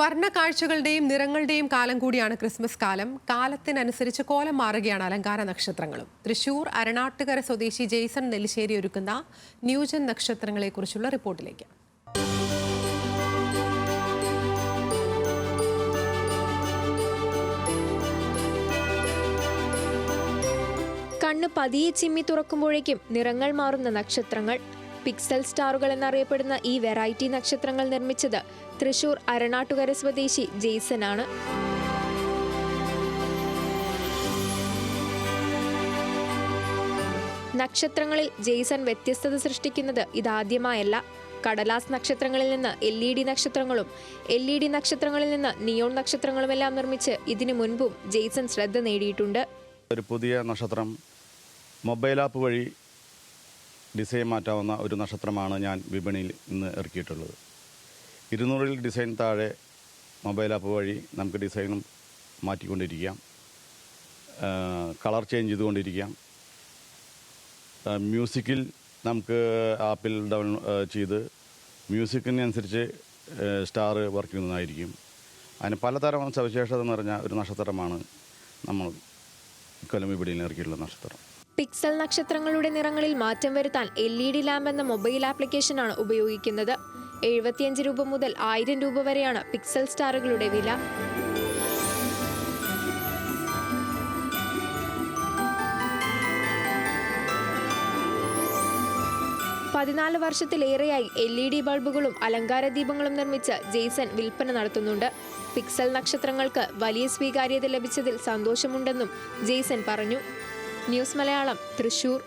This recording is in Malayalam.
വർണ കാഴ്ചകളുടെയും നിറങ്ങളുടെയും കാലം കൂടിയാണ് ക്രിസ്മസ് കാലം. കാലത്തിനനുസരിച്ച് കോലം മാറുകയാണ് അലങ്കാര നക്ഷത്രങ്ങളും. തൃശൂർ അരണാട്ടുകര സ്വദേശി ജെയ്സൺ നെല്ലിശ്ശേരി ഒരുക്കുന്ന ന്യൂജൻ നക്ഷത്രങ്ങളെക്കുറിച്ചുള്ള റിപ്പോർട്ടിലേക്ക്. കണ്ണ് പതിയെ ചിമ്മി തുറക്കുമ്പോഴേക്കും നിറങ്ങൾ മാറുന്ന നക്ഷത്രങ്ങൾ പിക്സൽ സ്റ്റാറുകൾ എന്നറിയപ്പെടുന്ന ഈ വെറൈറ്റി നക്ഷത്രങ്ങൾ നിർമ്മിച്ചത് തൃശൂർ അരണാട്ടുകര സ്വദേശി ജെയ്സൺ ആണ് നക്ഷത്രങ്ങളിൽ ജെയ്സൺ വ്യത്യസ്തത സൃഷ്ടിക്കുന്നത് ഇതാദ്യമായല്ല. കടലാസ് നക്ഷത്രങ്ങളിൽ നിന്ന് എൽ ഇ ഡി നക്ഷത്രങ്ങളും എൽ ഇ ഡി നക്ഷത്രങ്ങളിൽ നിന്ന് നിയോൺ നക്ഷത്രങ്ങളുമെല്ലാം നിർമ്മിച്ച് ഇതിനു മുൻപും ജെയ്സൺ ശ്രദ്ധ നേടിയിട്ടുണ്ട്. ഒരു പുതിയ നക്ഷത്രം മൊബൈൽ ആപ്പ് വഴി ഡിസൈൻ മാറ്റാവുന്ന ഒരു നക്ഷത്രമാണ് ഞാൻ വിപണിയിൽ ഇന്ന് ഇറക്കിയിട്ടുള്ളത്. ഇരുന്നൂറിൽ ഡിസൈൻ താഴെ മൊബൈൽ ആപ്പ് വഴി നമുക്ക് ഡിസൈനും മാറ്റിക്കൊണ്ടിരിക്കാം. Colour change ചെയ്തുകൊണ്ടിരിക്കാം. മ്യൂസിക്കിൽ നമുക്ക് ആപ്പിൽ ഡൗൺ ചെയ്ത് മ്യൂസിക്കിനനുസരിച്ച് സ്റ്റാർ വർക്ക് ചെയ്യുന്നതായിരിക്കും. അതിന് പലതരം സവിശേഷത നിറഞ്ഞ ഒരു നക്ഷത്രമാണ് നമ്മൾ കൊലം വിപണിയിൽ ഇറക്കിയിട്ടുള്ള നക്ഷത്രം. പിക്സൽ നക്ഷത്രങ്ങളുടെ നിറങ്ങളിൽ മാറ്റം വരുത്താൻ എൽ ഇ ഡി ലാമ്പ് എന്ന മൊബൈൽ ആപ്ലിക്കേഷനാണ് ഉപയോഗിക്കുന്നത്. എഴുപത്തിയഞ്ച് രൂപ മുതൽ ആയിരം രൂപ വരെയാണ് പിക്സൽ സ്റ്റാറുകളുടെ വില. പതിനാല് വർഷത്തിലേറെയായി എൽ ഇ ഡി ബൾബുകളും അലങ്കാര ദീപങ്ങളും നിർമ്മിച്ച് ജെയ്സൺ വിൽപ്പന നടത്തുന്നുണ്ട്. പിക്സൽ നക്ഷത്രങ്ങൾക്ക് വലിയ സ്വീകാര്യത ലഭിച്ചതിൽ സന്തോഷമുണ്ടെന്നും ജെയ്സൺ പറഞ്ഞു. ന്യൂസ് മലയാളം തൃശൂർ.